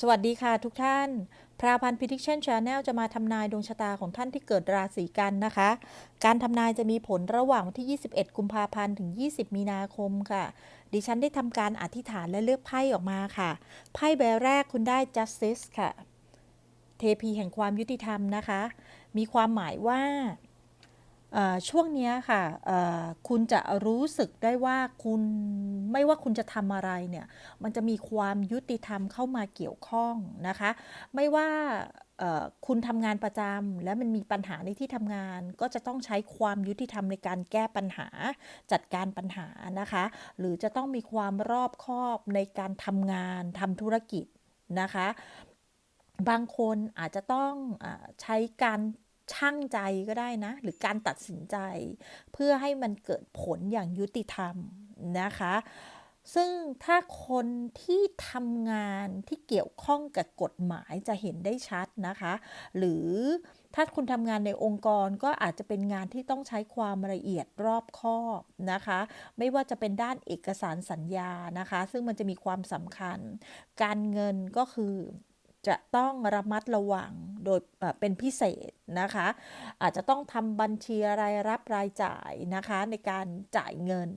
สวัสดีค่ะทุกท่าน พราพันธ์ Prediction Channel จะมาทำนายดวงชะตาของท่านที่เกิดราศีกันนะคะ การทำนายจะมีผลระหว่างวันที่ 21 กุมภาพันธ์ถึง 20 มีนาคมค่ะ ดิฉันได้ทำการอธิษฐานและเลือกไพ่ออกมาค่ะ ไพ่ใบแรกคุณได้ Justice ค่ะ เทพีแห่งความยุติธรรมนะคะ มีความหมายว่า ช่วงนี้ค่ะคุณจะรู้สึกได้ว่าคุณไม่ว่าคุณจะทำอะไรเนี่ยมันจะมีความยุติธรรมเข้ามาเกี่ยวข้องนะคะ ไม่ว่าคุณทำงานประจำและมันมีปัญหาในที่ทำงาน ก็จะต้องใช้ความยุติธรรมในการแก้ปัญหาจัดการปัญหานะคะ หรือจะต้องมีความรอบคอบในการทำงานทำธุรกิจนะคะ บางคนอาจจะต้องอใช้การ ช่างใจก็ได้นะ หรือการตัดสินใจ เพื่อให้มันเกิดผลอย่างยุติธรรมนะคะ ซึ่งถ้าคนที่ทำงานที่เกี่ยวข้องกับกฎหมายจะเห็นได้ชัดนะคะ หรือถ้าคุณทำงานในองค์กรก็อาจจะเป็นงานที่ต้องใช้ความละเอียดรอบคอบนะคะ ไม่ว่าจะเป็นด้านเอกสารสัญญานะคะ ซึ่งมันจะมีความสำคัญ การเงินก็คือ จะต้องระมัดระวังโดยเป็นพิเศษนะคะ อาจจะต้องทำบัญชีรายรับรายจ่ายนะคะในการจ่ายเงิน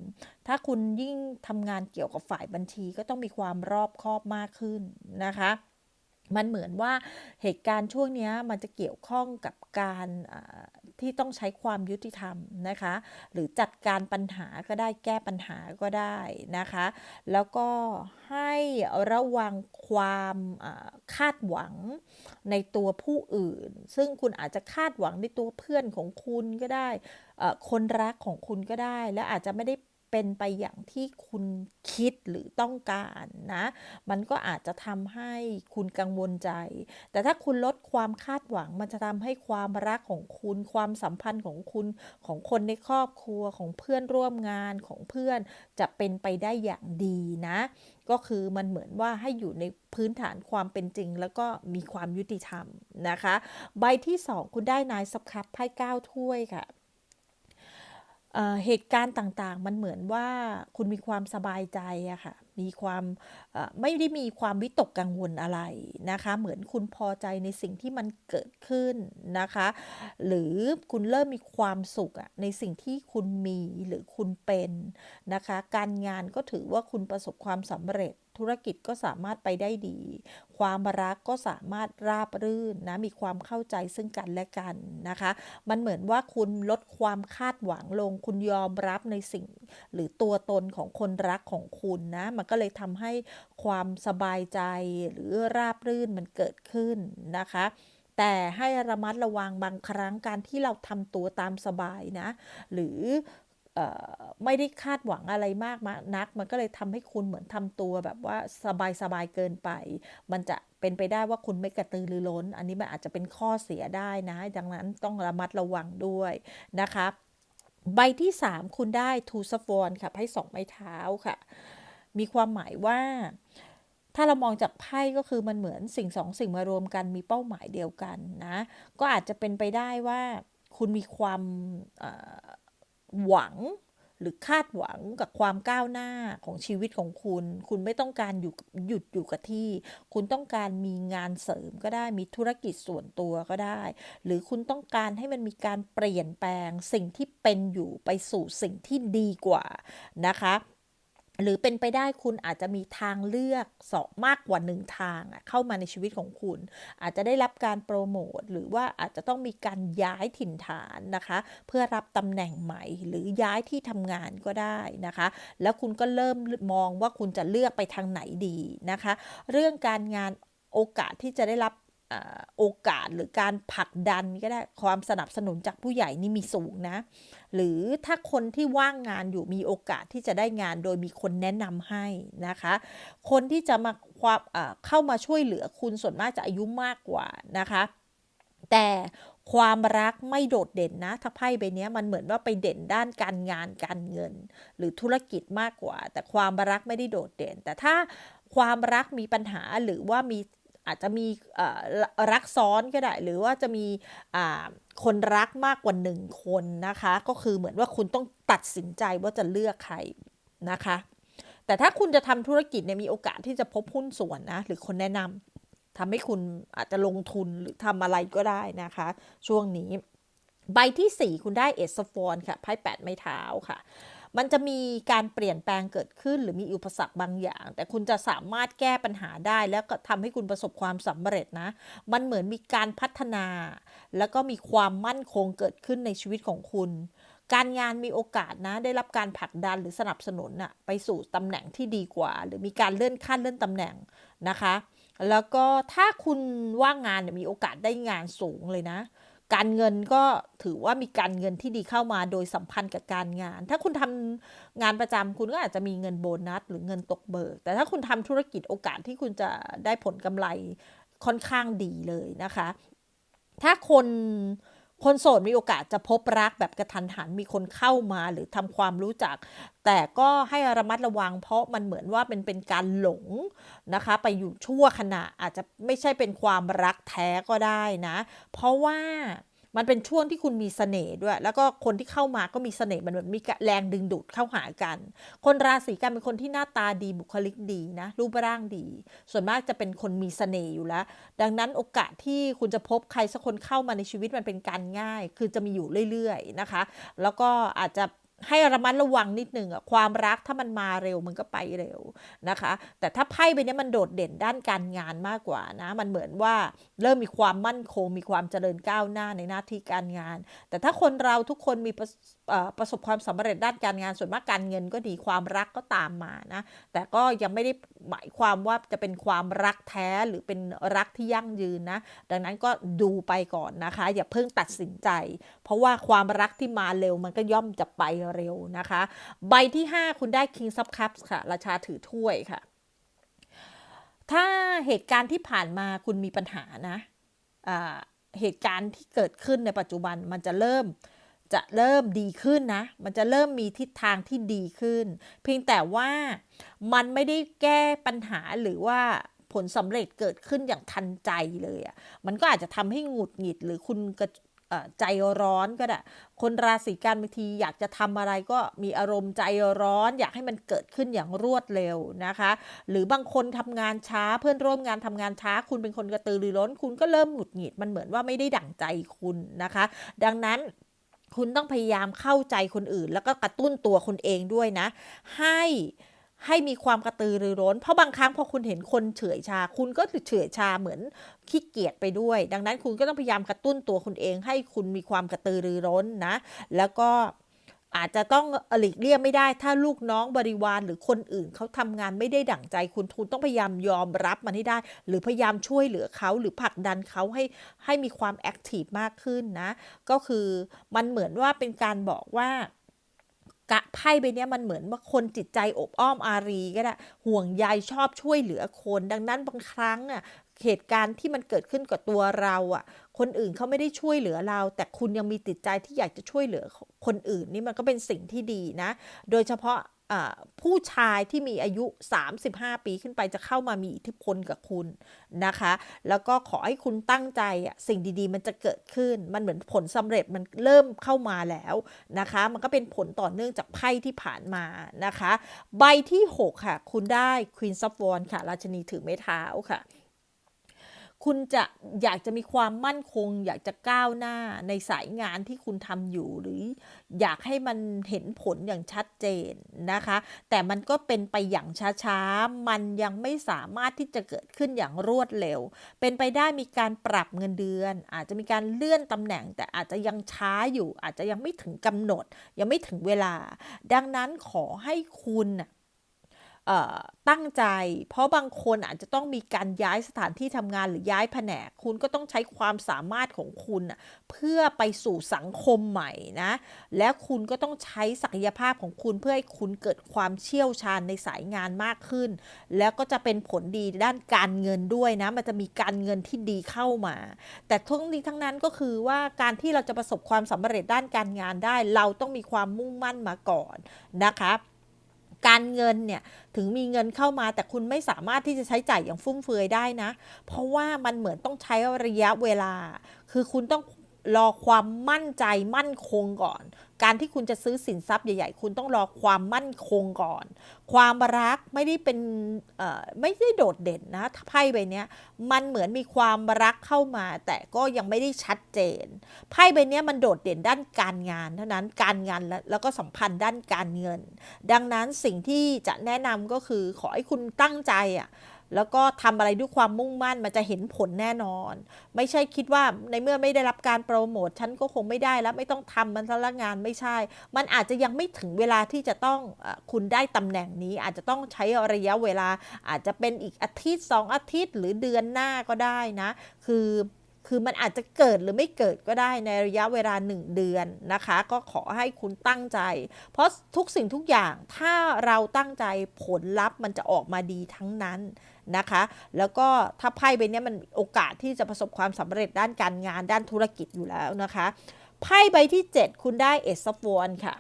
ถ้าคุณยิ่งทำงานเกี่ยวกับฝ่ายบัญชีก็ต้องมีความรอบคอบมากขึ้นนะคะมันเหมือนว่าเหตุการณ์ช่วงนี้มันจะเกี่ยวข้องกับการ ที่ต้องใช้ความยุติธรรมนะคะ หรือจัดการปัญหาก็ได้แก้ปัญหาก็ได้นะคะ แล้วก็ให้ระวังความคาดหวังในตัวผู้อื่น ซึ่งคุณอาจจะคาดหวังในตัวเพื่อนของคุณก็ได้ คนรักของคุณก็ได้ และอาจจะไม่ได้ เป็นไปอย่างที่คุณคิดหรือต้องการนะ มันก็อาจจะทำให้คุณกังวลใจ แต่ถ้าคุณลดความคาดหวัง มันจะทำให้ความรักของคุณ ความสัมพันธ์ของคุณของคนในครอบครัวของเพื่อนร่วมงานของเพื่อนจะเป็นไปได้อย่างดีนะ ก็คือมันเหมือนว่าให้อยู่ในพื้นฐานความเป็นจริง แล้วก็มีความยุติธรรมนะคะ ใบที่ 2 คุณได้นายสับคับไพ่เก้าถ้วยค่ะ เอ่อเหตุการณ์ต่างๆ มันเหมือนว่าคุณมีความสบายใจอะค่ะ มีความไม่ได้มีความวิตกกังวลอะไรนะคะ เหมือนคุณพอใจในสิ่งที่มันเกิดขึ้นนะคะ หรือคุณเริ่มมีความสุขอะในสิ่งที่คุณมีหรือคุณเป็นนะคะ การงานก็ถือว่าคุณประสบความสำเร็จ ธุรกิจก็สามารถไปได้ดี ความรักก็สามารถราบรื่นนะมีความเข้าใจซึ่งกันและกันนะคะ มันเหมือนว่าคุณลดความคาดหวังลง คุณยอมรับในสิ่ง หรือตัวตนของคนรักของคุณนะมันก็เลยทำให้ความสบายใจหรือราบรื่นมันเกิดขึ้นนะคะแต่ให้ระมัดระวังบางครั้งการที่เราทำตัวตามสบายนะ หรือเอ่อ ไม่ได้คาดหวังอะไรมากมากนัก มันก็เลยทำให้คุณเหมือนทำตัวแบบว่าสบายๆเกินไป มันจะเป็นไปได้ว่าคุณไม่กระตือรือร้น อันนี้มันอาจจะเป็นข้อเสียได้นะ ดังนั้นต้องระมัดระวังด้วยนะคะใบที่ 3 คุณได้ Two of Wands ค่ะไพ่สองไม้เท้าค่ะ มีความหมายว่าถ้าเรามองจากไพ่ก็คือมันเหมือนสิ่งสองสิ่งมารวมกันมีเป้าหมายเดียวกันนะ ก็อาจจะเป็นไปได้ว่าคุณมีความ หวังหรือคาดหวังกับความก้าวหน้าของชีวิตของคุณ คุณไม่ต้องการอยู่หยุดอยู่กับที่ คุณต้องการมีงานเสริมก็ได้ มีธุรกิจส่วนตัวก็ได้ หรือคุณต้องการให้มันมีการเปลี่ยนแปลงสิ่งที่เป็นอยู่ไปสู่สิ่งที่ดีกว่านะคะ หรือเป็นไปได้คุณอาจจะมีทางเลือกสองมากกว่าหนึ่งทางเข้ามาในชีวิตของคุณ อาจจะได้รับการโปรโมทหรือว่าอาจจะต้องมีการย้ายถิ่นฐานนะคะ เพื่อรับตำแหน่งใหม่ หรือย้ายที่ทำงานก็ได้นะคะ แล้วคุณก็เริ่มมองว่าคุณจะเลือกไปทางไหนดีนะคะ เรื่องการงานโอกาสที่จะได้รับ โอกาสหรือการผลักดันก็ได้ความสนับสนุนจากผู้ใหญ่นี่มีสูงนะ หรือถ้าคนที่ว่างงานอยู่มีโอกาสที่จะได้งานโดยมีคนแนะนำให้นะคะ คนที่จะมาความเข้ามาช่วยเหลือคุณส่วนมากจะอายุมากกว่านะคะ แต่ความรักไม่โดดเด่นนะถ้าไพ่ใบนี้มันเหมือนว่าไปเด่นด้านการงานการเงิน หรือธุรกิจมากกว่า แต่ความรักไม่ได้โดดเด่น แต่ถ้าความรักมีปัญหาหรือว่ามี อาจจะมีรักซ้อนก็ได้ หรือว่าจะมีคนรักมากกว่าหนึ่งคนนะคะ ก็คือเหมือนว่าคุณต้องตัดสินใจว่าจะเลือกใครนะคะ แต่ถ้าคุณจะทำธุรกิจเนี่ยมีโอกาสที่จะพบหุ้นส่วนนะหรือคนแนะนำทำให้คุณอาจจะลงทุนหรือทำอะไรก็ได้นะคะ ช่วงนี้ ใบที่ 4 คุณได้เอสฟอนค่ะไพ่แปดไม้เท้าค่ะ มันจะมีการเปลี่ยนแปลงเกิดขึ้น หรือมีอุปสรรคบางอย่าง แต่คุณจะสามารถแก้ปัญหาได้ แล้วก็ทำให้คุณประสบความสำเร็จนะ มันเหมือนมีการพัฒนา แล้วก็มีความมั่นคงเกิดขึ้นในชีวิตของคุณ การงานมีโอกาสนะ ได้รับการผลักดันหรือสนับสนุนอะไปสู่ตำแหน่งที่ดีกว่า หรือมีการเลื่อนขั้นเลื่อนตำแหน่งนะคะแล้วก็ถ้าคุณว่างงานเนี่ยมีโอกาสได้งานสูงเลยนะ การเงินก็ถือว่ามีการเงินที่ดีเข้ามาโดยสัมพันธ์กับการงาน ถ้าคุณทำงานประจำคุณก็อาจจะมีเงินโบนัสหรือเงินตกเบิก แต่ถ้าคุณทำธุรกิจโอกาสที่คุณจะได้ผลกำไรค่อนข้างดีเลยนะคะ ถ้าคน คนโสดมีโอกาสจะพบรักแบบกระทันหันมีคนเข้ามาหรือทำความรู้จัก แต่ก็ให้ระมัดระวัง เพราะมันเหมือนว่าเป็นเป็นการหลงนะคะ ไปอยู่ชั่วขณะอาจจะไม่ใช่เป็นความรักแท้ก็ได้นะ เพราะว่า มันเป็นช่วงที่คุณมีเสน่ห์ด้วย แล้วก็คนที่เข้ามาก็มีเสน่ห์มันเหมือนมีแรงดึงดูดเข้าหากัน คนราศีกันเป็นคนที่หน้าตาดีบุคลิกดีนะ รูปร่างดี ส่วนมากจะเป็นคนมีเสน่ห์อยู่แล้ว ดังนั้นโอกาสที่คุณจะพบใครสักคนเข้ามาในชีวิตมันเป็นการง่าย คือจะมีอยู่เรื่อยๆนะคะ แล้วก็อาจจะ ให้ระมัดระวังนิดหนึ่งอะความรักถ้ามันมาเร็วมันก็ไปเร็วนะคะ แต่ถ้าไพ่ใบนี้มันโดดเด่นด้านการงานมากกว่านะมันเหมือนว่าเริ่มมีความมั่นคง มีความเจริญก้าวหน้าในหน้าที่การงาน แต่ถ้าคนเราทุกคนมีประประสบความสำเร็จด้านการงานส่วนมากการเงินก็ดีความรักก็ตามมานะแต่ก็ยังไม่ได้หมายความว่าจะเป็นความรักแท้หรือเป็นรักที่ยั่งยืนนะดังนั้นก็ดูไปก่อนนะคะ อย่าเพิ่งตัดสินใจ เพราะว่าความรักที่มาเร็วมันก็ย่อมจะไปเร็วนะคะ ใบที่ 5 คุณได้ King of Cups ค่ะ ราชาถือถ้วยค่ะ ถ้าเหตุการณ์ที่ผ่านมาคุณมีปัญหานะอ่าเหตุการณ์ที่เกิดขึ้นในปัจจุบันมันจะเริ่มจะเริ่มดีขึ้นนะ มันจะเริ่มมีทิศทางที่ดีขึ้น เพียงแต่ว่ามันไม่ได้แก้ปัญหาหรือว่าผลสำเร็จเกิดขึ้นอย่างทันใจเลยอะ่ะ มันก็อาจจะทำให้หงุดหงิดหรือคุณ ใจร้อนก็ได้ คนราศีกันบางทีอยากจะทำอะไรก็มีอารมณ์ใจร้อน อยากให้มันเกิดขึ้นอย่างรวดเร็วนะคะ หรือบางคนทำงานช้าเพื่อนร่วมงานทำงานช้า คุณเป็นคนกระตือรือร้น คุณก็เริ่มหงุดหงิดมันเหมือนว่าไม่ได้ดั่งใจคุณนะคะ ดังนั้นคุณต้องพยายามเข้าใจคนอื่น แล้วก็กระตุ้นตัวคุณเองด้วยนะ ให้ ให้มีความกระตือรือร้น เพราะบางครั้งพอคุณเห็นคนเฉื่อยชา คุณก็เฉื่อยชาเหมือนขี้เกียจไปด้วย ดังนั้นคุณก็ต้องพยายามกระตุ้นตัวคุณเอง ให้คุณมีความกระตือรือร้นนะ แล้วก็อาจจะต้องหลีกเลี่ยงไม่ได้ ถ้าลูกน้องบริวารหรือคนอื่นเขาทำงานไม่ได้ดั่งใจคุณคุณต้องพยายามยอมรับมันให้ได้ หรือพยายามช่วยเหลือเขาหรือผลักดันเขาให้ให้มีความแอคทีฟมากขึ้นนะ ก็คือมันเหมือนว่าเป็นการบอกว่า กะไพ่ใบเนี้ยมันเหมือนว่าคนจิตใจอบอ้อมอารีก็ได้ห่วงใยชอบช่วยเหลือคน ดังนั้นบางครั้งอะเหตุการณ์ที่มันเกิดขึ้นกับตัวเราอะ คนอื่นเขาไม่ได้ช่วยเหลือเรา แต่คุณยังมีติดใจที่อยากจะช่วยเหลือคนอื่นนี่มันก็เป็นสิ่งที่ดีนะ โดยเฉพาะ ผู้ชายที่มีอายุ 35 ปีขึ้นไปจะเข้ามามีอิทธิพลกับคุณนะคะ แล้วก็ขอให้คุณตั้งใจอะสิ่งดีๆ มันจะเกิดขึ้น มันเหมือนผลสำเร็จมันเริ่มเข้ามาแล้วนะคะ มันก็เป็นผลต่อเนื่องจากไพ่ที่ผ่านมานะคะ ใบที่ 6 ค่ะ คุณได้ Queen of Wands ค่ะ ราชนีถือไม้เท้าค่ะ คุณจะอยากจะมีความมั่นคง อยากจะก้าวหน้าในสายงานที่คุณทำอยู่ หรืออยากให้มันเห็นผลอย่างชัดเจนนะคะ แต่มันก็เป็นไปอย่างช้าๆ มันยังไม่สามารถที่จะเกิดขึ้นอย่างรวดเร็ว เป็นไปได้มีการปรับเงินเดือน อาจจะมีการเลื่อนตำแหน่ง แต่อาจจะยังช้าอยู่ อาจจะยังไม่ถึงกำหนด ยังไม่ถึงเวลา ดังนั้นขอให้คุณ ตั้งใจ เพราะบางคนอาจจะต้องมีการย้ายสถานที่ทำงานหรือย้ายแผนก คุณก็ต้องใช้ความสามารถของคุณเพื่อไปสู่สังคมใหม่นะ และคุณก็ต้องใช้ศักยภาพของคุณเพื่อให้คุณเกิดความเชี่ยวชาญในสายงานมากขึ้น แล้วก็จะเป็นผลดีด้านการเงินด้วยนะ มันจะมีการเงินที่ดีเข้ามา แต่ทั้งนี้ทั้งนั้นก็คือว่าการที่เราจะประสบความสำเร็จด้านการงานได้ เราต้องมีความมุ่งมั่นมาก่อนนะคะ การเงินเนี่ยถึงมีเงินเข้ามาแต่คุณไม่สามารถที่จะใช้จ่ายอย่างฟุ่มเฟือยได้นะ เพราะว่ามันเหมือนต้องใช้ระยะเวลา คือคุณต้อง รอความมั่นใจมั่นคงก่อน การที่คุณจะซื้อสินทรัพย์ใหญ่ๆ คุณต้องรอความมั่นคงก่อน ความรักไม่ได้เป็นเอ่อไม่ได้โดดเด่นนะไพ่ใบนี้มันเหมือนมีความรักเข้ามา แต่ก็ยังไม่ได้ชัดเจนไพ่ใบนี้มันโดดเด่นด้านการงานเท่านั้นการงานแล้วแล้วก็สัมพันธ์ด้านการเงิน ดังนั้นสิ่งที่จะแนะนำก็คือขอให้คุณตั้งใจอะ แล้วก็ทำอะไรด้วยความมุ่งมั่นมันจะเห็นผลแน่นอน ไม่ใช่คิดว่าในเมื่อไม่ได้รับการโปรโมทฉันก็คงไม่ได้แล้วไม่ต้องทำมันซะละงานไม่ใช่ มันอาจจะยังไม่ถึงเวลาที่จะต้องอคุณได้ตำแหน่งนี้ อาจจะต้องใช้ระยะเวลา อาจจะเป็นอีกอาทิตย์สองอาทิตย์ หรือเดือนหน้าก็ได้นะ คือ คือมันอาจจะเกิดหรือไม่เกิดก็ได้ในระยะเวลา 1 เดือนนะคะ ก็ขอให้คุณตั้งใจ เพราะทุกสิ่งทุกอย่างถ้าเราตั้งใจผลลัพธ์มันจะออกมาดีทั้งนั้นนะคะ แล้วก็ถ้าไพ่ใบนี้มันโอกาสที่จะประสบความสำเร็จด้านการงานด้านธุรกิจอยู่แล้วนะคะไพ่ใบที่ 7 คุณได้เอสฟอนค่ะ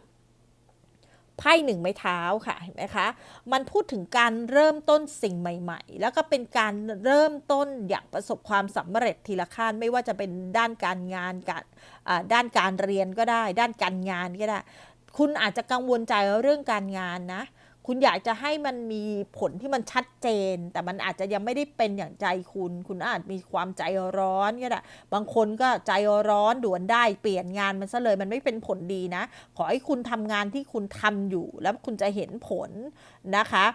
ไพ่หนึ่งไม้เท้าค่ะเห็นไหมคะมันพูดถึงการเริ่มต้นสิ่งใหม่ ๆ แล้วก็เป็นการเริ่มต้นอย่างประสบความสำเร็จทีละขั้นไม่ว่าจะเป็นด้านการงานการด้านการเรียนก็ได้ ด้านการงานก็ได้ คุณอาจจะกังวลใจเรื่องการงานนะ คุณอยากจะให้มันมีผลที่มันชัดเจน แต่มันอาจจะยังไม่ได้เป็นอย่างใจคุณ คุณอาจมีความใจร้อนก็ได้บางคนก็ใจร้อนด่วนได้เปลี่ยนงานมันซะเลยมันไม่เป็นผลดีนะ ขอให้คุณทำงานที่คุณทำอยู่แล้วคุณจะเห็นผลนะคะ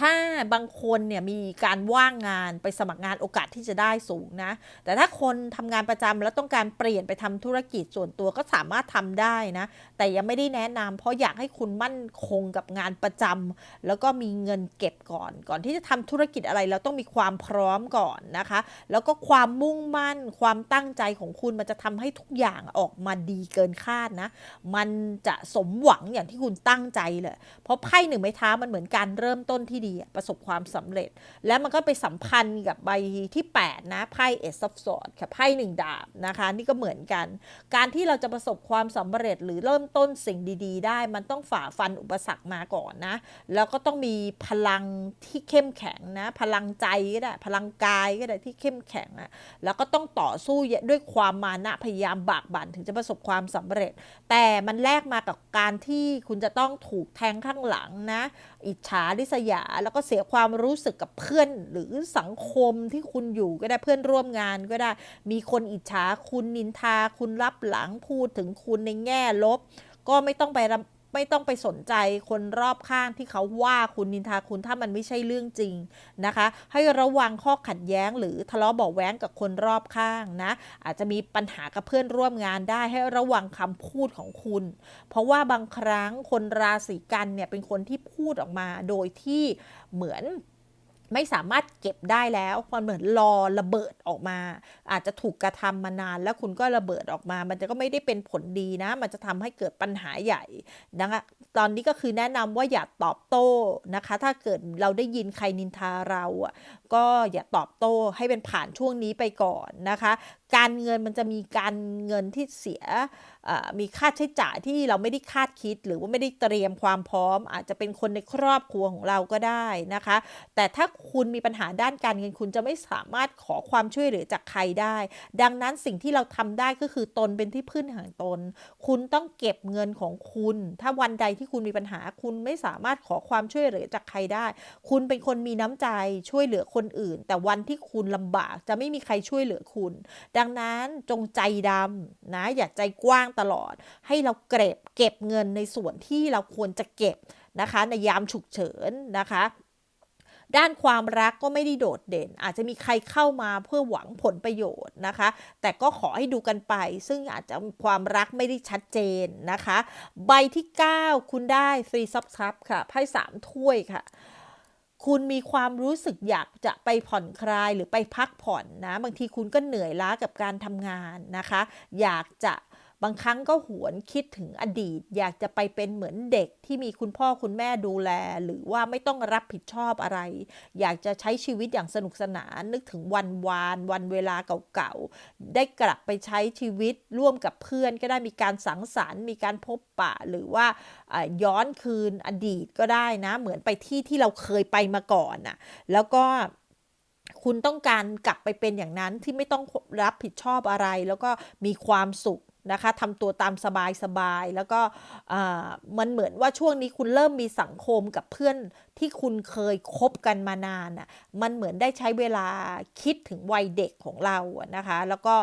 ถ้าบางคนเนี่ยมีการว่างงานไปสมัครงานโอกาสที่จะได้สูงนะ แต่ถ้าคนทำงานประจำแล้วต้องการเปลี่ยนไปทำธุรกิจส่วนตัวก็สามารถทำได้นะ แต่ยังไม่ได้แนะนำเพราะอยากให้คุณมั่นคงกับงานประจำแล้วก็มีเงินเก็บก่อน ก่อนที่จะทำธุรกิจอะไรเราต้องมีความพร้อมก่อนนะคะ แล้วก็ความมุ่งมั่น ความตั้งใจของคุณมันจะทำให้ทุกอย่างออกมาดีเกินคาดนะ มันจะสมหวังอย่างที่คุณตั้งใจเลย เพราะไพ่หนึ่งไม้เท้ามันเหมือนการเริ่มต้นที่ดีอะประสบความสำเร็จ แล้วมันก็ไปสัมพันธ์กับใบที่ 8 นะไพ่เอสซับสอดค่ะไพ่หนึ่งดาบนะคะ นี่ก็เหมือนกัน การที่เราจะประสบความสำเร็จหรือเริ่มต้นสิ่งดี ๆ ได้ มันต้องฝ่าฟันอุปสรรคมาก่อนนะ แล้วก็ต้องมีพลังที่เข้มแข็งนะ พลังใจก็ได้พลังกายก็ได้ที่เข้มแข็งอะแล้วก็ต้องต่อสู้ด้วยความมานะพยายามบากบั่นถึงจะประสบความสำเร็จ แต่มันแลกมากับการที่คุณจะต้องถูกแทงข้างหลังนะ อิจฉาริษยาแล้วก็เสียความรู้สึกกับเพื่อนหรือสังคมที่คุณอยู่ก็ได้เพื่อนร่วมงานก็ได้ มีคนอิจฉาคุณนินทาคุณรับหลังพูดถึงคุณในแง่ลบ ก็ไม่ต้องไป ไม่ต้องไปสนใจคนรอบข้างที่เขาว่าคุณนินทาคุณถ้ามันไม่ใช่เรื่องจริงนะคะ ให้ระวังข้อขัดแย้ง หรือทะเลาะเบาแว้งกับคนรอบข้างนะ อาจจะมีปัญหากับเพื่อนร่วมงานได้ให้ระวังคำพูดของคุณ เพราะว่าบางครั้งคนราศีกันเนี่ยเป็นคนที่พูดออกมาโดยที่เหมือน ไม่สามารถเก็บได้แล้วมันเหมือนรอระเบิดออกมา อาจจะถูกกระทำมานานแล้วคุณก็ระเบิดออกมา มันจะก็ไม่ได้เป็นผลดีนะ มันจะทำให้เกิดปัญหาใหญ่นะคะตอนนี้ก็คือแนะนำว่าอย่าตอบโต้นะคะ ถ้าเกิดเราได้ยินใครนินทาเราอะก็อย่าตอบโต้ให้เป็นผ่านช่วงนี้ไปก่อนนะคะการเงินมันจะมีการเงินที่เสียมีค่าใช้จ่ายที่เราไม่ได้คาดคิด หรือว่าไม่ได้เตรียมความพร้อม อาจจะเป็นคนในครอบครัวของเราก็ได้นะคะ แต่ถ้าคุณมีปัญหาด้านการเงินคุณจะไม่สามารถขอความช่วยเหลือจากใครได้ ดังนั้นสิ่งที่เราทำได้ก็คือตนเป็นที่พึ่งห่งตน คุณต้องเก็บเงินของคุณ ถ้าวันใดที่คุณมีปัญหา คุณไม่สามารถขอความช่วยเหลือจากใครได้ คุณเป็นคนมีน้ำใจช่วยเหลือคนอื่น แต่วันที่คุณลำบากจะไม่มีใครช่วยเหลือคุณดังนั้นจงใจดำนะอย่าใจกว้างตลอด ให้เราเก็บเก็บเงินในส่วนที่เราควรจะเก็บนะคะในยามฉุกเฉินนะคะด้านความรักก็ไม่ได้โดดเด่น อาจจะมีใครเข้ามาเพื่อหวังผลประโยชน์นะคะ แต่ก็ขอให้ดูกันไป ซึ่งอาจจะความรักไม่ได้ชัดเจนนะคะ ใบที่ 9 คุณได้ฟรีซับซับค่ะไพ่สามถ้วยค่ะ คุณมีความรู้สึกอยากจะไปผ่อนคลายหรือไปพักผ่อนนะ บางทีคุณก็เหนื่อยล้ากับการทำงานนะคะ อยากจะ บางครั้งก็หวนคิดถึงอดีต อยากจะไปเป็นเหมือนเด็กที่มีคุณพ่อคุณแม่ดูแล หรือว่าไม่ต้องรับผิดชอบอะไร อยากจะใช้ชีวิตอย่างสนุกสนาน นึกถึงวันวาน วันเวลาเก่าๆ ได้กลับไปใช้ชีวิตร่วมกับเพื่อน ก็ได้มีการสังสรรค์ มีการพบปะ หรือว่าย้อนคืนอดีตก็ได้นะ เหมือนไปที่ที่เราเคยไปมาก่อนน่ะ แล้วก็คุณต้องการกลับไปเป็นอย่างนั้นที่ไม่ต้องรับผิดชอบอะไร แล้วก็มีความสุข นะคะทำตัวตามสบายสบายแล้วก็มันเหมือนว่าช่วงนี้คุณเริ่มมีสังคมกับเพื่อน ที่คุณเคยคบกันมานานอะมันเหมือนได้ใช้เวลาคิดถึงวัยเด็กของเราอะนะคะ แล้วก็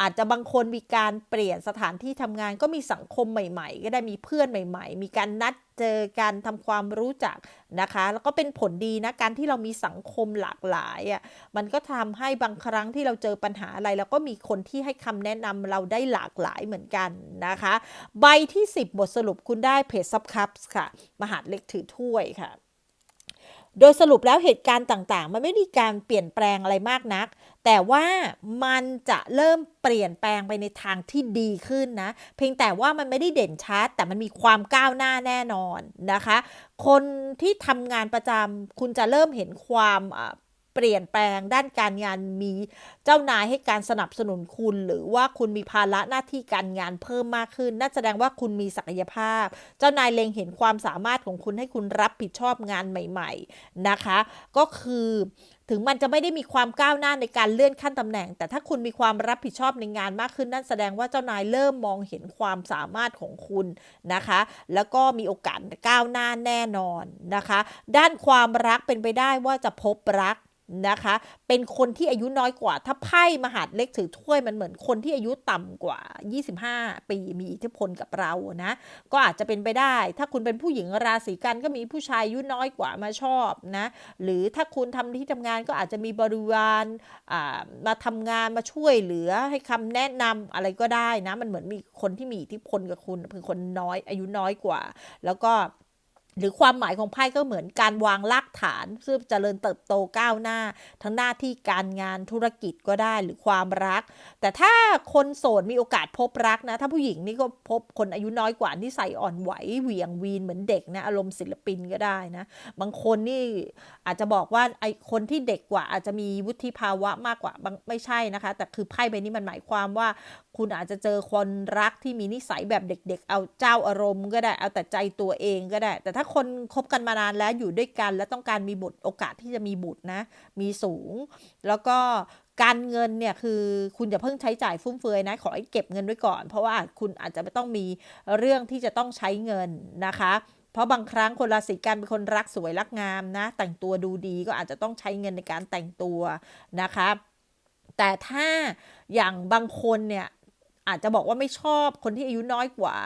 อาจจะบางคนมีการเปลี่ยนสถานที่ทำงานก็มีสังคมใหม่ ๆ ก็ได้มีเพื่อนใหม่ ๆ มีการนัดเจอการทำความรู้จักนะคะ แล้วก็เป็นผลดีนะการที่เรามีสังคมหลากหลายอะมันก็ทำให้บางครั้งที่เราเจอปัญหาอะไรแล้วก็มีคนที่ให้คำแนะนำเราได้หลากหลายเหมือนกันนะคะ ใบที่ 10 บทสรุปคุณได้เพจซับคัพส์ค่ะ มหาดเล็กถือถ้วยค่ะ โดยสรุปแล้วเหตุการณ์ต่างๆ มันไม่มีการเปลี่ยนแปลงอะไรมากนัก แต่ว่ามันจะเริ่มเปลี่ยนแปลงไปในทางที่ดีขึ้นนะ เพียงแต่ว่ามันไม่ได้เด่นชัด แต่มันมีความก้าวหน้าแน่นอนนะคะ คนที่ทำงานประจำคุณจะเริ่มเห็นความ เปลี่ยนแปลงด้านการงานมีเจ้านายให้การสนับสนุนคุณ หรือว่าคุณมีภาระหน้าที่การงานเพิ่มมากขึ้นนั่นแสดงว่าคุณมีศักยภาพ เจ้านายเล็งเห็นความสามารถของคุณให้คุณรับผิดชอบงานใหม่ ๆนะคะ ก็คือถึงมันจะไม่ได้มีความก้าวหน้าในการเลื่อนขั้นตำแหน่ง แต่ถ้าคุณมีความรับผิดชอบในงานมากขึ้น นั่นแสดงว่าเจ้านายเริ่มมองเห็นความสามารถของคุณนะคะ แล้วก็มีโอกาสก้าวหน้าแน่นอนนะคะ ด้านความรักเป็นไปได้ว่าจะพบรัก นะคะ เป็นคนที่อายุน้อยกว่า ถ้าไพ่มหาดเล็กถือถ้วยมันเหมือนคนที่อายุต่ำกว่า 25 ปีมีอิทธิพลกับเรานะ ก็อาจจะเป็นไปได้ ถ้าคุณเป็นผู้หญิงราศีกันก็มีผู้ชายอายุน้อยกว่ามาชอบนะ หรือถ้าคุณทำที่ทำงานก็อาจจะมีบริวารมาทำงานมาช่วยเหลือให้คำแนะนำอะไรก็ได้นะ มันเหมือนมีคนที่มีอิทธิพลกับคุณคือคนน้อยอายุน้อยกว่า แล้วก็ หรือความหมายของไพ่ก็เหมือนการวางรากฐานเพื่อเจริญเติบโตก้าวหน้า ทั้งหน้าที่การงานธุรกิจก็ได้หรือความรัก แต่ถ้าคนโสดมีโอกาสพบรักนะ ถ้าผู้หญิงนี่ก็พบคนอายุน้อยกว่าที่ใส่อ่อนไหวเหวี่ยงวีนเหมือนเด็กนะอารมณ์ศิลปินก็ได้นะ บางคนนี่อาจจะบอกว่าไอคนที่เด็กกว่าอาจจะมีวุฒิภาวะมากกว่าไม่ใช่นะคะ แต่คือไพ่ใบนี้มันหมายความว่า คุณอาจจะเจอคนรักที่มีนิสัยแบบเด็ก ๆ เอาเจ้าอารมณ์ก็ได้ เอาแต่ใจตัวเองก็ได้ แต่ถ้าคนคบกันมานานแล้วอยู่ด้วยกัน และต้องการมีบุตรโอกาสที่จะมีบุตรนะ มีสูง แล้วก็การเงินเนี่ยคือคุณอย่าเพิ่งใช้จ่ายฟุ่มเฟือยนะ ขอให้เก็บเงินไว้ก่อน เพราะว่าคุณอาจจะไม่ต้องมีเรื่องที่จะต้องใช้เงินนะคะเพราะบางครั้งคนราศีกันเป็นคนรักสวยรักงามนะ แต่งตัวดูดีก็อาจจะต้องใช้เงินในการแต่งตัวนะคะ แต่ถ้าอย่างบางคนเนี่ย อาจจะบอกว่าไม่ชอบคนที่อายุน้อยกว่า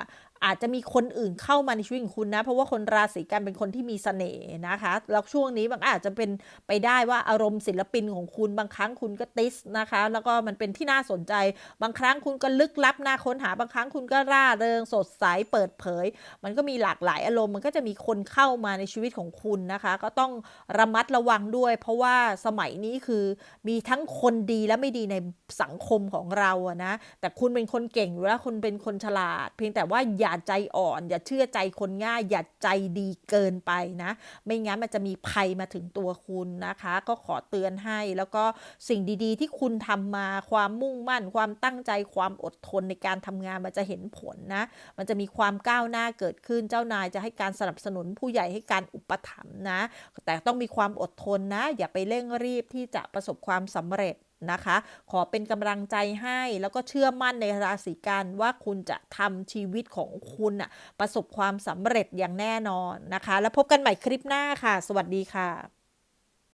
อาจจะมีคนอื่นเข้ามาในชีวิตของคุณนะ เพราะว่าคนราศีกันเป็นคนที่มีสเสน่ห์นะคะ แล้วช่วงนี้บางอาจจะเป็นไปได้ว่าอารมณ์ศิลปินของคุณบางครั้งคุณก็ติสนะคะ แล้วก็มันเป็นที่น่าสนใจ บางครั้งคุณก็ลึกลับน่าค้นหาบางครั้งคุณก็ร่าเริงสดใสเปิดเผย มันก็มีหลากหลายอารมณ์ มันก็จะมีคนเข้ามาในชีวิตของคุณนะคะ ก็ต้องระมัดระวังด้วย เพราะว่าสมัยนี้คือมีทั้งคนดีและไม่ดีในสังคมของเราอะนะ แต่คุณเป็นคนเก่งอยู่แล้วคุณเป็นคนฉลาด เพียงแต่ว่าอย่าาใจอ่อน อย่าเชื่อใจคนง่าย อย่าใจดีเกินไปนะ ไม่งั้นมันจะมีภัยมาถึงตัวคุณนะคะ ก็ขอเตือนให้แล้วก็สิ่งดีๆ ที่คุณทำมาความมุ่งมั่น ความตั้งใจความอดทนในการทำงานมันจะเห็นผลนะ มันจะมีความก้าวหน้าเกิดขึ้นเจ้านายจะให้การสนับสนุนผู้ใหญ่ให้การอุปถัมภ์นะ แต่ต้องมีความอดทนนะ อย่าไปเร่งรีบที่จะประสบความสำเร็จ นะคะ ขอเป็นกำลังใจให้แล้วก็เชื่อมั่นในราศีกันว่าคุณจะทำชีวิตของคุณประสบความสำเร็จอย่างแน่นอนนะคะ แล้วพบกันใหม่คลิปหน้าค่ะ สวัสดีค่ะ